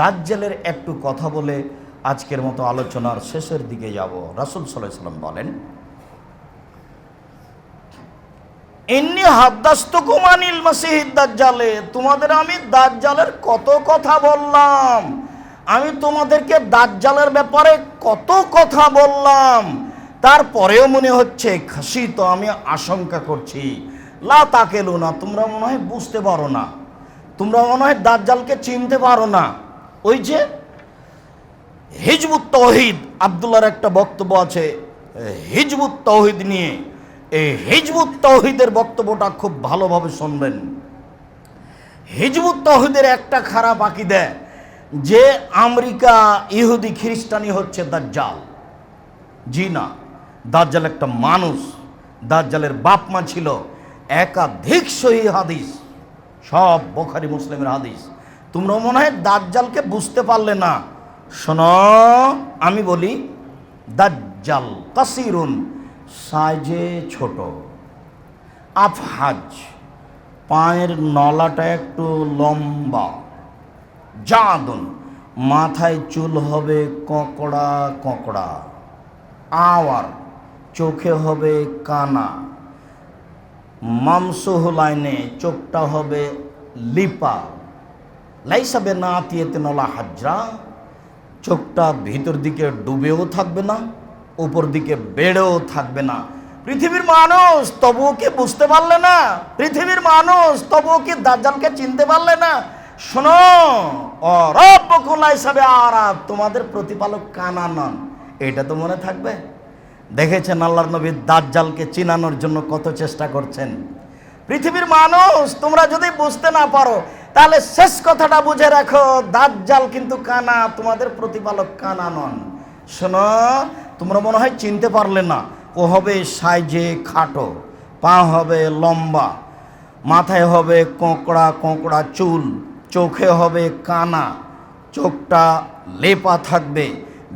দাজ্জালের একটু কথা বলে আজকের মতো আলোচনার শেষের দিকে যাব। রাসুল সাল্লাহ সাল্লাম বলেন এমনি হাদ্দাস্ত কুমানিল মাসিহিদ দাজ্জালে, তোমাদের আমি দাজ্জালের কত কথা বললাম। আমি তোমাদেরকে দাজ্জালের ব্যাপারে কত কথা বললাম। তারপরেও মনে হচ্ছে, খাসি তো আমি আশঙ্কা করছি। লা তাকেলো না তোমরা মনে হয় বুঝতে পারো না। তোমরা মনে হয় দাজ্জালকে চিনতে পারো না। ওই যে হিজবুত তৌহিদ আবদুল্লার একটা বক্তব্য আছে, হিজবুত তৌহিদ নিয়ে। এই হিজবুত তৌহিদের বক্তব্যটা খুব ভালোভাবে শুনবেন। হিজবুত তৌহিদের একটা খারাপ আকিদে, যে আমেরিকা ইহুদি খ্রিস্টানি হচ্ছে দাজ্জাল। জি না, দাজ্জাল একটা মানুষ, দাজ্জালের বাপ মা ছিল একাধিক সহি হাদিস, সব বোখারি মুসলিমের হাদিস। তোমরা মনে হয় দাজ্জালকে বুঝতে পারলে না। শোনো, আমি বলি, দাজ্জাল কাসিরুন, সাইজে ছোট। আফহাজ, পায়ের নলাটা একটু লম্বা। জাদুন, মাথায় চুল হবে ককড়া ককড়া। আওয়ার, চোখে হবে কানা। মামসুহ লাইনে চোখটা হবে লিপা। লাইসাবে না আতিয়েতে নলা হাজরা, চোখটা ভিতর দিকে ডুবেও থাকবে না, উপর দিকে বেড়েও থাকবে না। পৃথিবীর মানুষ তবুও কি বুঝতে পারলে না? পৃথিবীর মানুষ তবুও কি দাজ্জালকে চিনতে পারলে না? শোনো অরবকুল্লা হিসাবে আর তোমাদের প্রতিপালক কানা নন এটা তো মনে থাকবে? দেখেছেন আল্লাহর নবী দাজ্জালকে চিনানোর জন্য কত চেষ্টা করছেন? পৃথিবীর মানুষ, তোমরা যদি বুঝতে না পারো, তাহলে শেষ কথাটা বুঝে রাখো, দাজ্জাল কিন্তু কানা, তোমাদের প্রতিপালক কানা নন। শোনো, তোমরা মনে হয় চিনতে পারলে না, ও হবে সাইজে খাটো, পা হবে লম্বা, মাথায় হবে কোঁকড়া কোঁকড়া চুল, চোখে হবে কানা, চোখটা লেপা থাকবে,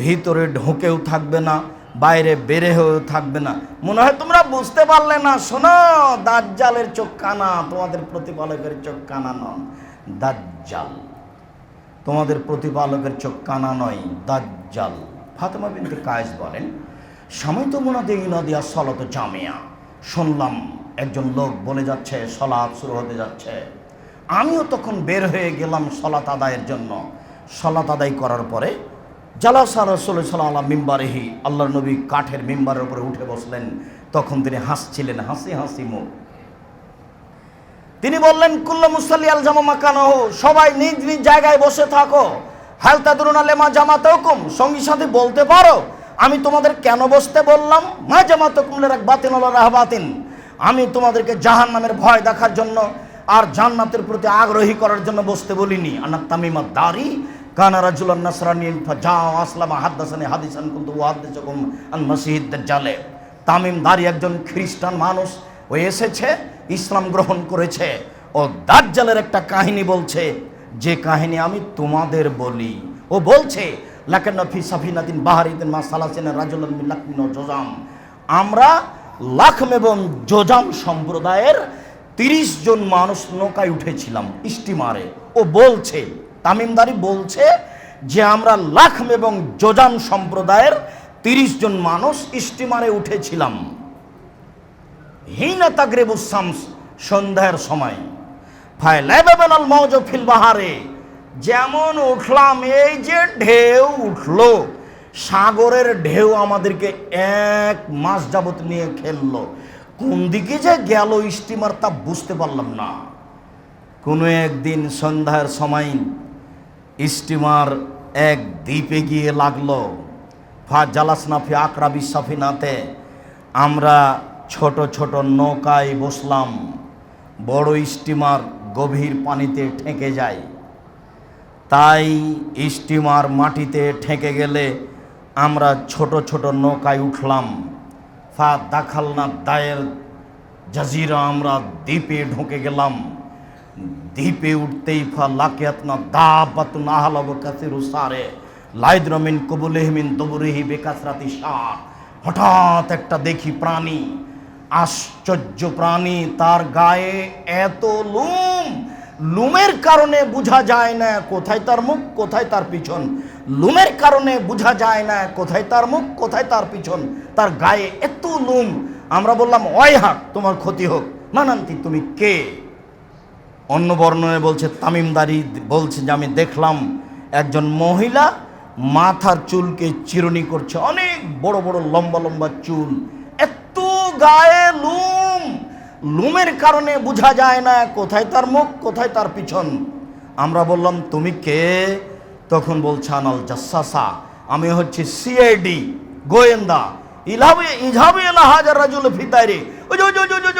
ভিতরে ঢোকেও থাকবে না বাইরে বেড়ে হয়ে থাকবে না। মনে হয় তোমরা বুঝতে পারলে না, শোনো, দাজ্জালের চোখ কানা, তোমাদের প্রতিপালকের চোখ কানা নন দাজ্জাল। তোমাদের প্রতিপালকের চোখ কানা নয়, দাজ্জাল। ফাতেমা বিনতে কায়েস বলেন স্বামী তো মনে মোনাদে ইনাদিয়া সলত জামিয়া। শুনলাম, একজন লোক বলে যাচ্ছে সলাৎ শুরু হতে যাচ্ছে। আমিও তখন বের হয়ে গেলাম সলাত আদায়ের জন্য। সলাত আদায় করার পরে জালাসা রসুল সাল্লাহ মিম্বারেহি আল্লাহ নবী কাঠের মিম্বারের উপরে উঠে বসলেন। তখন তিনি হাসছিলেন, হাসি হাসি মুখ। তিনি বললেন, কুল্লা মুসাল্লি আল জামা মাকানহ, সবাই নিজ নিজ জায়গায় বসে থাকো। হালতা দুরুন আলেমা জামাত হুকুম সঙ্গী সাথে বলতে পারো, আমি তোমাদের কেন বসতে বললাম? মা জামাত হুকুমলের এক বাতিন। রাহবাতিন আমি তোমাদেরকে জাহান নামের ভয় দেখার জন্য আর জান্নাতের প্রতি আগ্রহী করার জন্য বসতে বলিনি। আনাত তামিমা দারি কানা রাজুলান নাসরানি যাও আসলামা হাদ্দাসানি হাদিসান কিন্তু ওয়াহাদ্দিসকুম আন দাজ্জালে। তামিম দারি একজন খ্রিস্টান মানুষ, ও এসেছে, ইসলাম গ্রহণ করেছে। ও দাজ্জালের একটা কাহিনী বলছে, যে কাহিনী আমি তোমাদের বলি। ও বলছে বাহারিদিন মা সালাসিন জোজাম। আমরা লাখম এবং জোজাম সম্প্রদায়ের তিরিশ জন মানুষ নৌকায় উঠেছিলাম স্টিমারে ও বলছে তামিমদারি বলছে যে আমরা লাখম এবং জোজাম সম্প্রদায়ের তিরিশ জন মানুষ স্টিমারে উঠেছিলাম। হিনা তাগরেবুসামস সন্ধ্যার সময়। ফিল বাহারে। যেমন উঠলাম, এই যে ঢেউ উঠল, সাগরের ঢেউ আমাদেরকে এক মাস যাবত নিয়ে খেললো। কোন দিকে যে গেল স্টিমার তা বুঝতে পারলাম না। কোনো একদিন সন্ধ্যার সময় স্টিমার এক দ্বীপে গিয়ে লাগল। ফা জালাসনাফি আকরাবি সাফিনাতে। আমরা ছোট ছোট নৌকায় বসলাম। বড় স্টিমার গভীর পানিতে ঠেকে যায়। তাই স্টিমার মাটিতে ঠেকে গেলে আমরা ছোট ছোট নৌকায় উঠলাম। ফা দাখালনা দায়ের জাজিরা আমরা দ্বীপে ঢুকে গেলাম। দ্বীপে উঠতেই ফা লাকিয়াত না দা বাতু না হালাব কাসিরু সারে লাইদ্রমিন কবুলেহমিন দবুরেহি বেকাসরাতি সার হঠাৎ একটা দেখি প্রাণী, আশ্চর্য প্রাণী, তার গায়ে এত লুম। লুমের কারণে বোঝা যায় না কোথায় তার মুখ, কোথায় তার পিছন। লুমের কারণে বোঝা যায় না কোথায় তার মুখ, কোথায় তার পিছন। তার গায়ে এত লুম। আমরা বললাম, অয় হাক, তোমার ক্ষতি হোক। মানান্তি, তুমি কে? অন্য বর্ণনে বলছে তামিমদারি বলছে যে আমি দেখলাম একজন মহিলা মাথার চুলকে চিরুনি করছে অনেক বড় বড় লম্বা লম্বা চুল এত গায়ে লুম লুমের কারণে বোঝা যায় না কোথায় তার মুখ কোথায় তার পিছন। আমরা বললাম তুমি কে? তখন বলছে আনাল জাসাসা আমি হচ্ছে সিআইডি গোয়েন্দা। ইলাবে ইজাবে এলা হাজার রাজুল ফিতাইরে। ওই যে,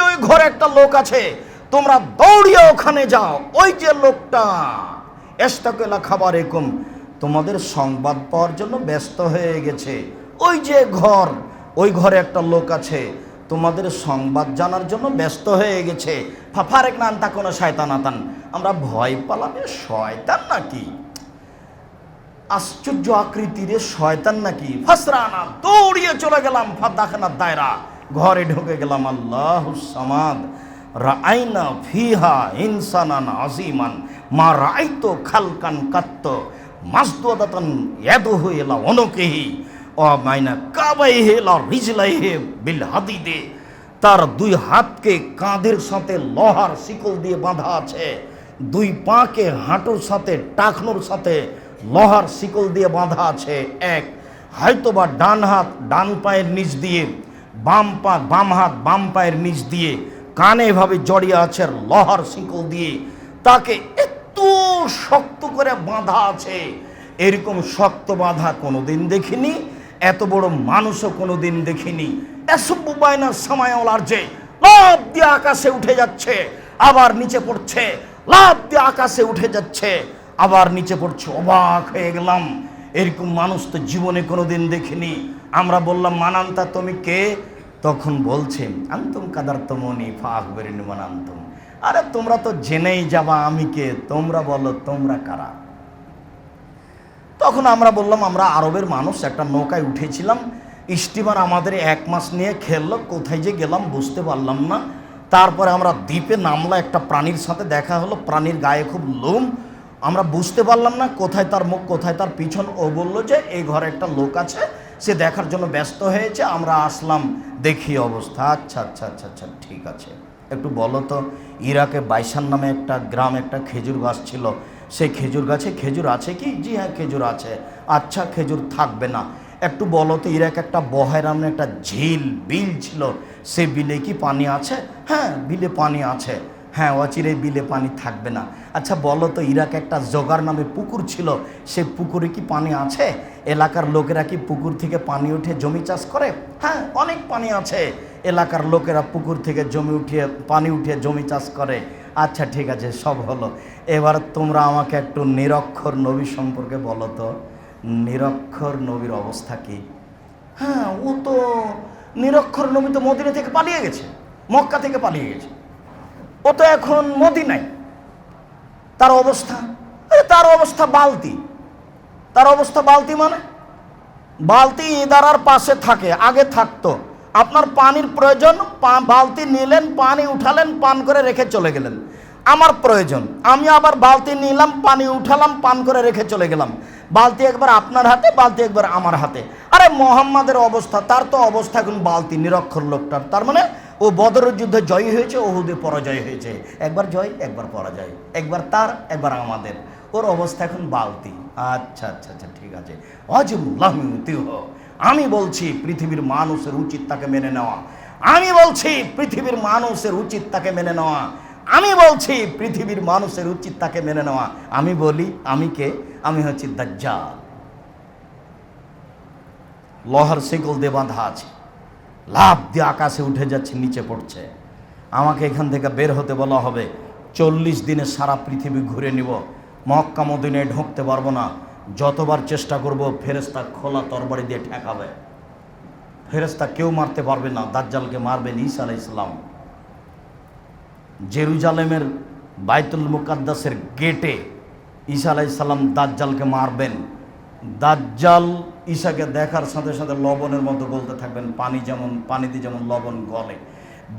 ওই ঘরে একটা লোক আছে তোমরা দৌড়িয়ে ওখানে যাও। ওই যে লোকটা এস্তাকেলা খাবার এরকম তোমাদের সংবাদ পাওয়ার জন্য ব্যস্ত হয়ে গেছে। ওই যে ঘর, ওই ঘরে একটা লোক আছে। তোমাদের সংবাদ জানার জন্য ব্যস্ত হয়ে গেছে। ফাফারেক নান তা কোনো শয়তান আতান আমরা ভয় পালাবে শয়তান নাকি? আশ্চর্য আকৃতির শয়তান নাকি? ফাসরানা, দৌড়িয়ে চলে গেলাম ফাদাখানার দায়রা। ঘরে ঢুকে গেলাম, আল্লাহ সামাদ। রাইনা ফিহা ইনসানান আজিমান মা রাইতো খালকান কাত্ত মাসদুয়াদাতান ইয়াদুহু ইলা অনকেহি ও মাইনা কাবাই হেলা রিজলাই হে বিল হাদিদে। তার দুই হাতকে কাঁধের সাথে লোহার শিকল দিয়ে বাঁধা আছে। দুই পাকে হাঁটুর সাথে, টাকনোর সাথে লোহার শিকল দিয়ে বাঁধা আছে। এক, হয়তোবা ডান হাত ডান পায়ের নিচ দিয়ে, বাম পা, বাম হাত বাম পায়ের নিচ দিয়ে কানে এভাবে জড়িয়ে আছে লহার শিকল দিয়ে। তাকে এত শক্ত করে বাঁধা আছে। এরকম শক্ত বাঁধা কোনোদিন দেখিনি। এত বড় মানুষও কোনোদিন দেখিনি। এসব বায়নার সময় ওলার যে লাভ দিয়ে আকাশে উঠে যাচ্ছে, আবার নিচে পড়ছে। লাভ দিয়ে আকাশে উঠে যাচ্ছে, আবার নিচে পড়ছে। অবাক হয়ে গেলাম। এরকম মানুষ তো জীবনে কোনোদিন দেখিনি। আমরা বললাম, মানান্তা, তুমি কে? তখন বলছে, আন্তম কাদার তমনি ফাহবেরিন মানান্তম। আরে, তোমরা তো জেনেই যাবা আমি কে, তোমরা বলো, তোমরা কারা? তখন আমরা বললাম, আমরা আরবের মানুষ, একটা নৌকায় উঠেছিলাম। স্টিমার আমাদের এক মাস নিয়ে খেললো, কোথায় যে গেলাম বুঝতে পারলাম না। তারপরে আমরা দ্বীপে নামলা, একটা প্রাণীর সাথে দেখা হলো, প্রাণীর গায়ে খুব লোম। আমরা বুঝতে পারলাম না, কোথায় তার মুখ, কোথায় তার পিছন। ও বলল যে এই ঘরে একটা লোক আছে সে দেখার জন্য ব্যস্ত হয়েছে, আমরা আসলাম, দেখি অবস্থা। আচ্ছা আচ্ছা আচ্ছা আচ্ছা ঠিক আছে। একটু বলো তো, ইরাকে বাইসান নামে একটা গ্রাম, একটা খেজুর গাছ ছিল। সেই খেজুর গাছে খেজুর আছে কি? জি হ্যাঁ খেজুর আছে। আচ্ছা খেজুর থাকবে না। একটু বলো তো, ইরাক একটা বহের নামে একটা ঝিল, বিল ছিল। সে বিলে কি পানি আছে? হ্যাঁ বিলে পানি আছে। হ্যাঁ অচিরে বিলে পানি থাকবে না। আচ্ছা বলো তো, ইরাক একটা জগার নামে পুকুর ছিল, সে পুকুরে কি পানি আছে? এলাকার লোকেরা কি পুকুর থেকে পানি উঠে জমি চাষ করে? হ্যাঁ অনেক পানি আছে। এলাকার লোকেরা পুকুর থেকে জমি উঠিয়ে, পানি উঠিয়ে জমি চাষ করে। আচ্ছা ঠিক আছে, সব হলো। এবার তোমরা আমাকে একটু নিরক্ষর নবী সম্পর্কে বলো তো। নিরক্ষর নবীর অবস্থা কি? হ্যাঁ ও তো নিরক্ষর নবী তো মদিনা থেকে পালিয়ে গেছে, মক্কা থেকে পালিয়ে গেছে। ও তো এখন মদিনায়। তার অবস্থা তার অবস্থা বালতি। তার অবস্থা বালতি মানে? বালতি ইদারার পাশে থাকে, আগে থাকতো। আপনার পানির প্রয়োজন বালতি নিলেন, পানি উঠালেন, পান করে রেখে চলে গেলেন। আমার প্রয়োজন, আমি আবার বালতি নিলাম, পানি উঠালাম, পান করে রেখে চলে গেলাম। বালতি একবার আপনার হাতে, বালতি একবার আমার হাতে। আরে মোহাম্মদের অবস্থা, তার তো অবস্থা এখন বালতি, নিরক্ষর লোকটার। তার মানে ও বদরের যুদ্ধে জয় হয়েছে, ওহুদে পরাজয় হয়েছে। একবার জয়, একবার পরাজয়। একবার তার, একবার আমাদের। ওর অবস্থা এখন বালতি। আচ্ছা আচ্ছা আচ্ছা ঠিক আছে। অজিমুল্লাহিহ আমি বলছি, পৃথিবীর মানুষের উচিত তাকে মেনে নেওয়া। আমি বলছি, পৃথিবীর মানুষের উচিত তাকে মেনে নেওয়া। আমি বলছি, পৃথিবীর মানুষের উচিত তাকে মেনে নেওয়া। আমি বলি, আমি কে? আমি হচ্ছি দাজ্জাল। লোহার শিকল দিয়ে বাঁধা আছে। লাভ দিয়ে আকাশে উঠে যাচ্ছে, নিচে পড়ছে। আমাকে এখান থেকে বের হতে বলা হবে। চল্লিশ দিনে সারা পৃথিবী ঘুরে নিব। মক্কা মদিনায় ঢুকতে পারব না। যতবার চেষ্টা করব ফেরেস্তা খোলা তরবারি দিয়ে ঠেকাবে। ফেরেস্তা কেউ মারতে পারবে না। দাজ্জালকে মারবেন ঈসা আলাই ইসলাম জেরুজালেমের বাইতুল মুকাদ্দাসের গেটে ঈসা আলাইসাল্লাম দাজ্জালকে মারবেন। দাজ্জাল ঈশাকে দেখার সাথে সাথে লবণের মতো গলতে থাকবেন, পানি যেমন, পানিতে যেমন লবণ গলে।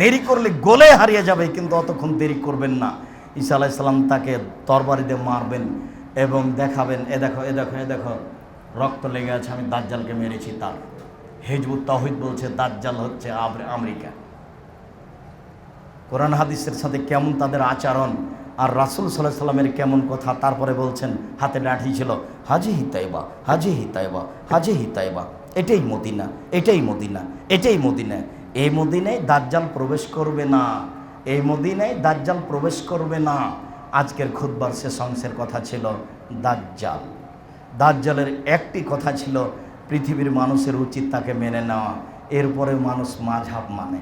দেরি করলে গলে হারিয়ে যাবে, কিন্তু অতক্ষণ দেরি করবেন না। ঈসা আলাইসাল্লাম তাকে তরবারি দিয়ে মারবেন এবং দেখাবেন, এ দেখো এ দেখো এ দেখো, রক্ত লেগে আছে, আমি দাজ্জালকে মেরেছি তার। হেজবুত তাহিদ বলছে, দাজ্জাল হচ্ছে আমেরিকা। কোরআন হাদিসের সাথে কেমন তাদের আচরণ? আর রাসুল সাল্লাহ সাল্লামের কেমন কথা? তারপরে বলছেন, হাতে লাঠি ছিল। হাজি হিতাইবা হাজি হিতাইবা হাজি হিতাইবা এটাই মদিনা এটাই মদিনা এটাই মদিনা। এই মদিনায় দাজ্জাল প্রবেশ করবে না। এই মদিনায় দাজ্জাল প্রবেশ করবে না। আজকের খুদ্বার শেষ অংশের কথা ছিল দাজ্জাল। দাজ্জালের একটি কথা ছিল, পৃথিবীর মানুষের উচিত তাকে মেনে নেওয়া। এরপরে মানুষ মাঝহাব মানে।